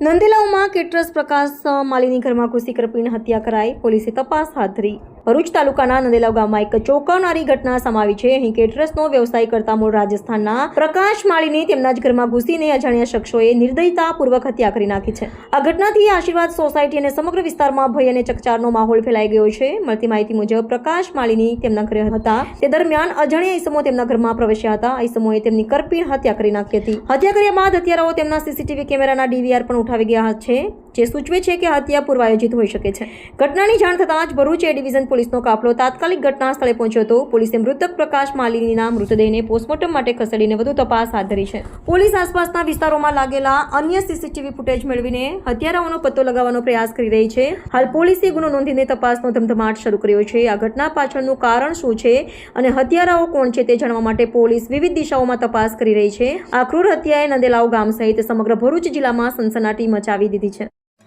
નંદેલાવમાં કેટરસ પ્રકાશ માલીની ઘરમાં ઘૂસી કરપીણ હત્યા કરાઈ પોલીસે તપાસ હાથ ધરી. ભરૂચ તાલુકાના નંદેલાવ ગામમાં એક ચોંકાવનારી ઘટના સમાવી છે. અહીં કેટરસનો વ્યવસાય કરતા મૂળ રાજસ્થાનના પ્રકાશ માળીની તેમના જ ઘરમાં ઘૂસીને અજાણ્યા શખ્સોએ નિર્દયતાપૂર્વક હત્યા કરી નાખી છે. આ ઘટનાથી આશીર્વાદ સોસાયટી અને સમગ્ર વિસ્તારમાં ભય અને ચકચારનો માહોલ ફેલાઈ ગયો છે. મળતી માહિતી મુજબ, પ્રકાશ માળીની તેમના ઘરે હતા. તે દરમિયાન અજાણ્યા ઈસમો તેમના ઘરમાં પ્રવેશ્યા હતા. ઈસમોએ તેમની કરપીણ હત્યા કરી નાખી હતી. હત્યા કર્યા બાદ હત્યારાઓ તેમના સીસીટીવી કેમેરાના ડીવીઆર પણ ઉઠાવી ગયા છે, જે સૂચવે છે કે હત્યા પૂર્વાયોજિત હોઈ શકે છે. ઘટનાની જાણ થતાં જ ભરૂચ એ ડિવિઝન પોલીસનો કાફલો તાત્કાલિક ઘટના સ્થળે પહોંચ્યો હતો. પોલીસે મૃતક પ્રકાશ માલિનીના મૃતદેહને પોસ્ટમોર્ટમ માટે ખસેડીને વધુ તપાસ હાથ ધરી છે. પોલીસ આસપાસના વિસ્તારોમાં લાગેલા અન્ય સીસીટીવી ફૂટેજ મેળવીને હત્યારાઓનો પત્તો લગાવવાનો પ્રયાસ કરી રહી છે. હાલ પોલીસે ગુનો નોંધીને તપાસનો ધમધમાટ શરૂ કર્યો છે. આ ઘટના પાછળનું કારણ શું છે અને હત્યારાઓ કોણ છે તે જાણવા માટે પોલીસ વિવિધ દિશાઓમાં તપાસ કરી રહી છે. આ ક્રૂર હત્યાએ નંદેલાવ ગામ સહિત સમગ્ર ભરૂચ જિલ્લામાં સનસનાટી મચાવી દીધી છે.